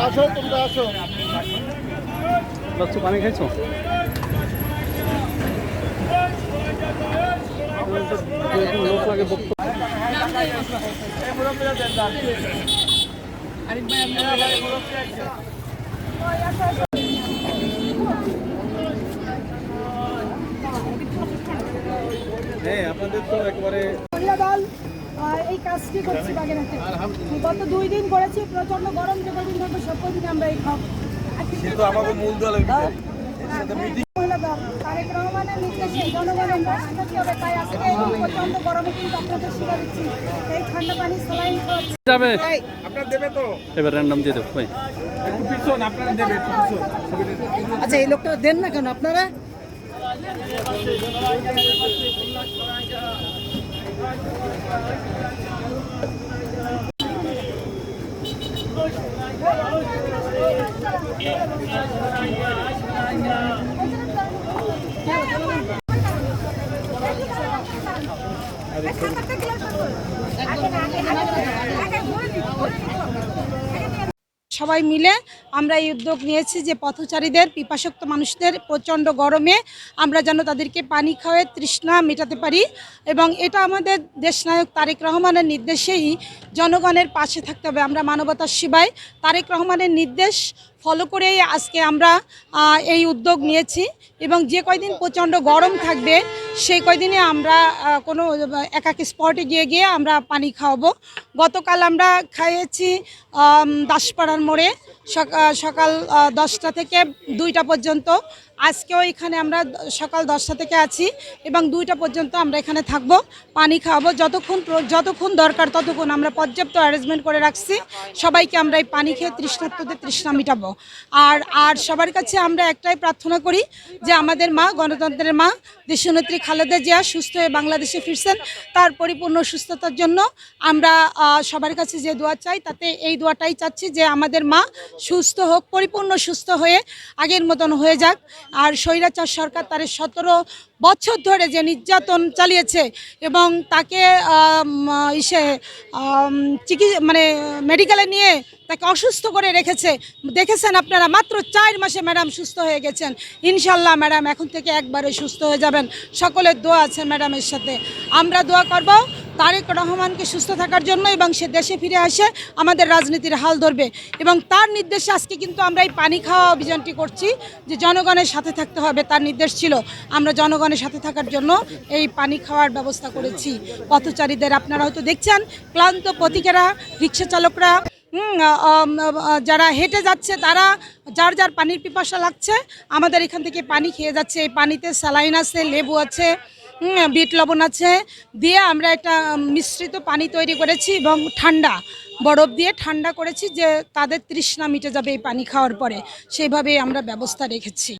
আসো তোমরা আসো। পানি খাইছো? লোক লাগে বক্তব্য হ্যাঁ আপনাদের তো একবারে মহিলা দল আহ, এই কাজটি করছি বাগেরহাটে? গত দুই দিন করেছি প্রচণ্ড গরম যে কদিন থাকবে সব কদিন আমরা এই খাব আমাকে মূল দলের মহিলা দল তারেক রহমানের নির্দেশে জনগণের পাশে থাকতে হবে তাই আজকে এই প্রচণ্ড গরমে কিন্তু আপনাদের শিখা দিচ্ছি। এই ঠান্ডা পানি স্যালাইন যাবে। আপনার দেবে তো। এবার র্যান্ডম দিয়ে দেবো ভাই আচ্ছা এই লোকটা দেন না কেন আপনারা? একদম সবাই মিলে আমরা এই উদ্যোগ নিয়েছি যে পথচারীদের, পিপাসক্ত মানুষদের প্রচণ্ড গরমে আমরা যেন তাদেরকে পানি খাওয়ায় তৃষ্ণা মেটাতে পারি এবং এটা আমাদের দেশনায়ক তারেক রহমানের নির্দেশেই জনগণের পাশে থাকতে হবে। আমরা মানবতার সেবায় তারেক রহমানের নির্দেশ ফলো করেই আজকে আমরা এই উদ্যোগ নিয়েছি এবং যে কয়দিন প্রচণ্ড গরম থাকবে সেই কয়দিনে আমরা কোনো, একাক স্পটে গিয়ে গিয়ে আমরা পানি খাওয়াবো। গতকাল আমরা খাইয়েছি দাসপাড়ার মোড়ে। সকাল দশটা থেকে দুইটা পর্যন্ত। আজকেও এখানে আমরা সকাল দশটা থেকে আছি এবং দুইটা পর্যন্ত আমরা এখানে থাকব, পানি খাওয়াবো। যতক্ষণ যতক্ষণ দরকার ততক্ষণ আমরা পর্যাপ্ত অ্যারেঞ্জমেন্ট করে রাখছি। সবাইকে আমরা এই পানি খেয়ে তৃষ্ণার্তদের তৃষ্ণা মিটাবো। আর আর সবার কাছে আমরা একটাই প্রার্থনা করি যে আমাদের মা, গণতন্ত্রের মা, দেশনেত্রী খালেদা জিয়া সুস্থ হয়ে বাংলাদেশে ফিরছেন। তার পরিপূর্ণ সুস্থতার জন্য আমরা সবার কাছে যে দোয়া চাই, তাতে এই দোয়াটাই চাচ্ছি যে আমাদের মা সুস্থ হোক, পরিপূর্ণ সুস্থ হয়ে আগের মতন হয়ে যাক। আর স্বৈরাচার সরকার তার সতেরো বছর ধরে যে নির্যাতন চালিয়েছে এবং তাকে ইসে চিকিৎসা মানে মেডিকেলে নিয়ে তাকে অসুস্থ করে রেখেছে। দেখেছেন আপনারা? মাত্র চার মাসে ম্যাডাম সুস্থ হয়ে গেছেন। ইনশাল্লাহ ম্যাডাম এখন থেকে একবারে সুস্থ হয়ে যাবেন। সকলের দোয়া আছে ম্যাডামের সাথে। আমরা দোয়া করব তারেক রহমানকে সুস্থ থাকার জন্য এবং সে দেশে ফিরে আসে আমাদের রাজনীতির হাল ধরবে। এবং তার নির্দেশে আজকে কিন্তু আমরা এই পানি খাওয়া অভিযানটি করছি যে জনগণের সাথে থাকতে হবে, তার নির্দেশ ছিল। আমরা জনগণের সাথে থাকার জন্য এই পানি খাওয়ার ব্যবস্থা করেছি। পথচারীদের আপনারা হয়তো দেখছেন, ক্লান্ত পথিকেরা, রিক্সা চালকরা যারা হেঁটে যাচ্ছে, তারা যার যার পানির পিপাসা লাগছে, আমাদের এখান থেকে পানি খেয়ে যাচ্ছে। এই পানিতে স্যালাইন আছে, লেবু আছে বিট লবণ আছে। দিয়ে আমরা একটা মিশ্রিত পানি তৈরি করেছি এবং ঠান্ডা, বরফ দিয়ে ঠান্ডা করেছি যে তাদের তৃষ্ণা মিটে যাবে এই পানি খাওয়ার পরে। সেইভাবেই আমরা ব্যবস্থা রেখেছি।